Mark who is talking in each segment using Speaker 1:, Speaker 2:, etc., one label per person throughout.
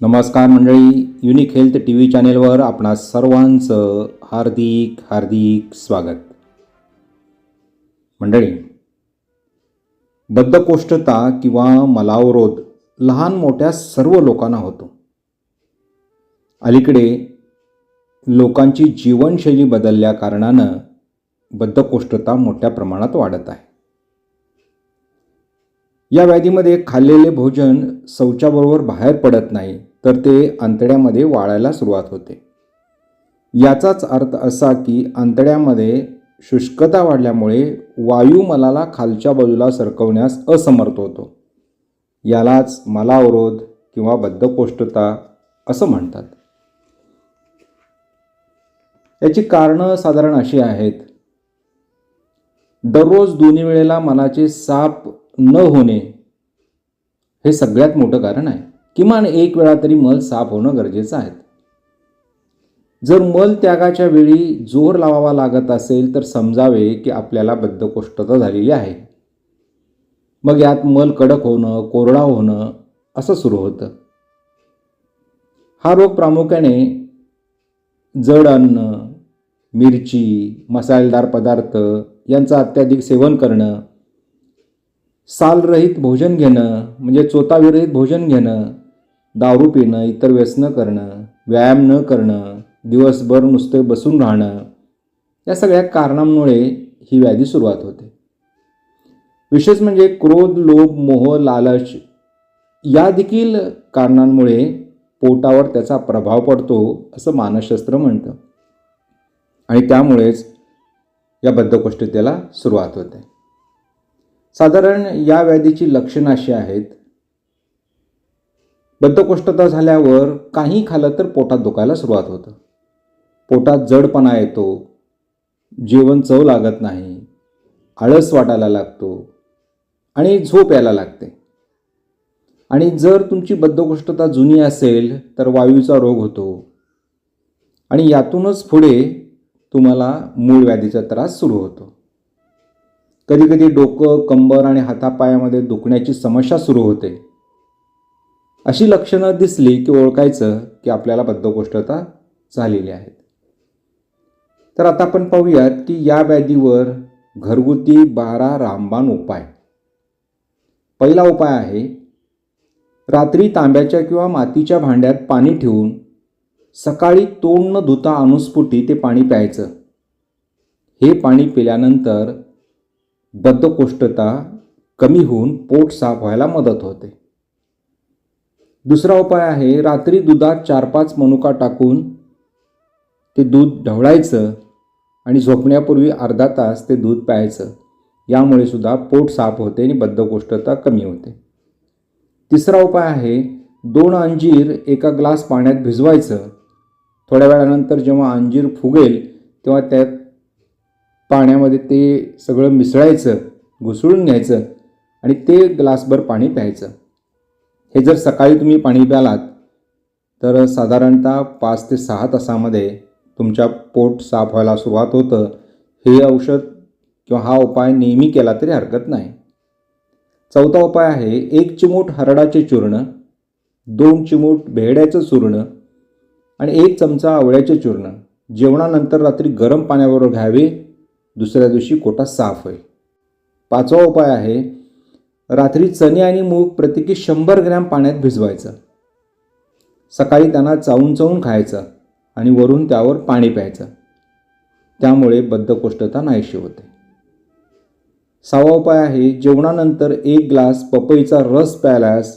Speaker 1: नमस्कार मंडळी unique health T V चॅनेलवर आपणा सर्वांचं हार्दिक हार्दिक स्वागत. मंडळी बद्धकोष्ठता किंवा मलावरोध लहान मोठ्या सर्व लोकांना होतो. अलीकडे लोकांची जीवनशैली बदलल्या कारणानं बद्धकोष्ठता मोठ्या प्रमाणात वाढत आहे. या व्याधीमध्ये खाल्लेले भोजन शौचाबरोबर बाहेर पडत नाही तर ते आंतड्यामध्ये वाळायला सुरुवात होते. याचाच अर्थ असा की आंतड्यामध्ये शुष्कता वाढल्यामुळे वायुमलाला खालच्या बाजूला सरकवण्यास असमर्थ होतो. यालाच मलावरोध किंवा बद्धकोष्ठता असं म्हणतात. याची कारणं साधारण अशी आहेत. दररोज दोन्ही वेळेला मनाचे साप न होणे हे सगळ्यात मोठं कारण आहे. किमान एक वेळा तरी मल साफ होणं गरजेचं आहे. जर मल त्यागाच्या वेळी जोर लावावा लागत असेल तर समजावे की आपल्याला बद्धकोष्ठता झालेली आहे. मग यात मल कडक होणं कोरडा होणं असं सुरू होतं. हा रोग प्रामुख्याने जड अन्न मिरची मसालेदार पदार्थ यांचं अत्याधिक सेवन करणं सालरहित भोजन घेणं म्हणजे चोताविरहित भोजन घेणं दारू पिणं इतर व्यसनं करणं व्यायाम न करणं दिवसभर नुसते बसून राहणं या सगळ्या कारणांमुळे ही व्याधी सुरुवात होते. विशेष म्हणजे क्रोध लोभ मोह लालच या देखील कारणांमुळे पोटावर त्याचा प्रभाव पडतो असं मानसशास्त्र म्हणतं. आणि त्यामुळेच या बद्धकोष्ठतेला सुरुवात होते. साधारण या व्याधीची लक्षणं अशी आहेत बद्धकोष्ठता झाल्यावर काही खाल्लं तर पोटात दुखायला सुरुवात होतं. पोटात जडपणा येतो जेवण चव लागत नाही आळस वाटायला लागतो आणि झोप यायला लागते. आणि जर तुमची बद्धकोष्ठता जुनी असेल तर वायूचा रोग होतो आणि यातूनच पुढे तुम्हाला मूळ व्याधीचा त्रास सुरू होतो. कधीकधी डोकं कंबर आणि हातापायामध्ये दुखण्याची समस्या सुरू होते. अशी लक्षणं दिसली की ओळखायचं की आपल्याला बद्धकोष्ठता झालेली आहे तर आता आपण पाहूयात की या व्याधीवर घरगुती बारा रामबाण उपाय. पहिला उपाय आहे रात्री तांब्याच्या किंवा मातीच्या भांड्यात पाणी ठेवून सकाळी तोंड न धुता अनुस्फुटी ते पाणी प्यायचं. हे पाणी पिल्यानंतर बद्धकोष्ठता कमी होऊन पोट साफ व्हायला मदत होते. दुसरा उपाय आहे रात्री दुधात चार पाच मनुका टाकून ते दूध ढवळायचं आणि झोपण्यापूर्वी अर्धा तास ते दूध प्यायचं. यामुळे सुद्धा पोट साफ होते आणि बद्धकोष्ठता कमी होते. तिसरा उपाय आहे दोन अंजीर एका ग्लास पाण्यात भिजवायचं. थोड्या वेळानंतर जेव्हा अंजीर फुगेल तेव्हा त्यात पाण्यामध्ये ते सगळं मिसळायचं घुसळून घ्यायचं आणि ते ग्लासभर पाणी प्यायचं. हे जर सकाळी तुम्ही पाणी प्यालात तर साधारणतः पाच ते सहा तासामध्ये तुमच्या पोट साफ व्हायला सुरुवात होतं. हे औषध किंवा हा उपाय नेहमी केला तरी हरकत नाही. चौथा उपाय आहे एक चिमूट हरडाचे चूर्ण दोन चिमूट भेड्याचं चूर्ण आणि एक चमचा आवळ्याचे चूर्ण. जेवणानंतर रात्री गरम पाण्याबरोबर घ्यावे दुसऱ्या दिवशी कोटा साफ होईल. पाचवा उपाय आहे रात्री चणे आणि मूग प्रत्येकी शंभर ग्रॅम पाण्यात भिजवायचं. सकाळी त्यांना चावून चावून खायचं आणि वरून त्यावर पाणी प्यायचं. त्यामुळे बद्धकोष्ठता नाहीशी होते. सहावा उपाय आहे जेवणानंतर एक ग्लास पपईचा रस प्यायल्यास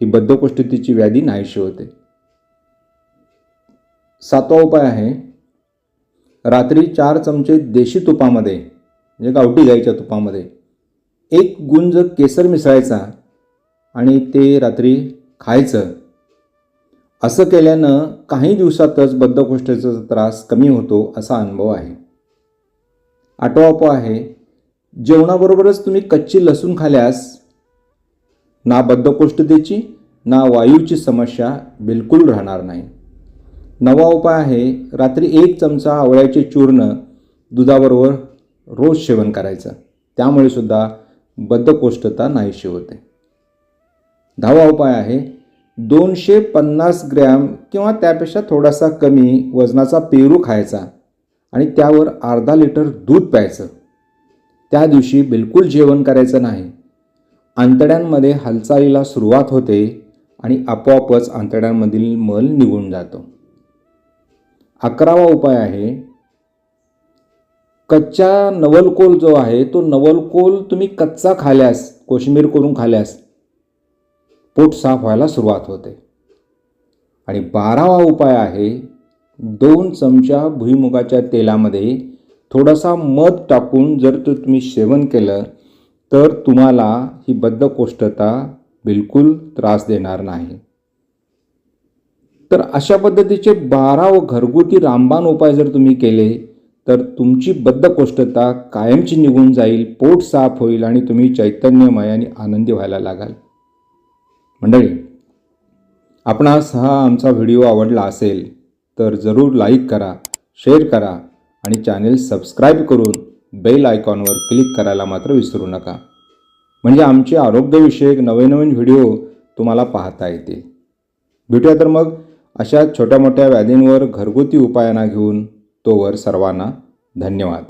Speaker 1: ही बद्धकोष्ठतेची व्याधी नाहीशी होते. सातवा उपाय आहे रात्री चार चमचे देशी तुपामध्ये म्हणजे गावठी गाईच्या तुपामध्ये एक गुंज केसर मिसळायचा आणि ते रात्री खायचं. असं केल्यानं काही दिवसातच बद्धकोष्ठेचा त्रास कमी होतो असा अनुभव आहे. आटोआपो आहे. जेवणाबरोबरच तुम्ही कच्ची लसूण खाल्यास ना बद्धकोष्ठतेची ना वायूची समस्या बिलकुल राहणार नाही. नवा उपाय आहे रात्री एक चमचा आवळ्याचे चूर्ण दुधाबरोबर रोज सेवन करायचं. त्यामुळे सुद्धा बद्धकोष्ठता नाहीशी होते. दहावा उपाय आहे दोनशे पन्नास ग्रॅम किंवा त्यापेक्षा थोडासा कमी वजनाचा पेरू खायचा आणि त्यावर अर्धा लिटर दूध प्यायचं. त्या दिवशी बिलकुल जेवण करायचं नाही. आंतड्यांमध्ये हालचालीला सुरुवात होते आणि आपोआपच आंतड्यांमधील मल निघून जातो. अकरावा उपाय आहे कच्चा नवलकोल जो आहे तो नवलकोल तुम्ही कच्चा खाल्यास कोशिंबीर करून खाल्यास पोट साफ व्हायला सुरुवात होते. आणि बारावा उपाय आहे दोन चमचा भुईमुगाच्या तेलामध्ये थोडासा मध टाकून जर तो तुम्ही सेवन केलं तर तुम्हाला ही बद्धकोष्ठता बिलकुल त्रास देणार नाही. तर अशा पद्धतीचे बारा व घरगुती रामबाण उपाय जर तुम्ही केले तर तुमची बद्धकोष्ठता कायमची निघून जाईल पोट साफ होईल आणि तुम्ही चैतन्यमय आणि आनंदी व्हायला लागाल. मंडळी आपणास हा आमचा व्हिडिओ आवडला असेल तर जरूर लाईक करा शेअर करा आणि चॅनेल सबस्क्राईब करून बेल आयकॉनवर क्लिक करायला मात्र विसरू नका. म्हणजे आमचे आरोग्यविषयक नवे नवीन व्हिडिओ तुम्हाला पाहता येतील. भेटूया तर मग अशा छोट्या मोठ्या व्याधींवर घरगुती उपायांना घेऊन तोवर सर्वांना धन्यवाद.